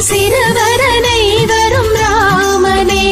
சிறுவரனை வரும் ராமனே.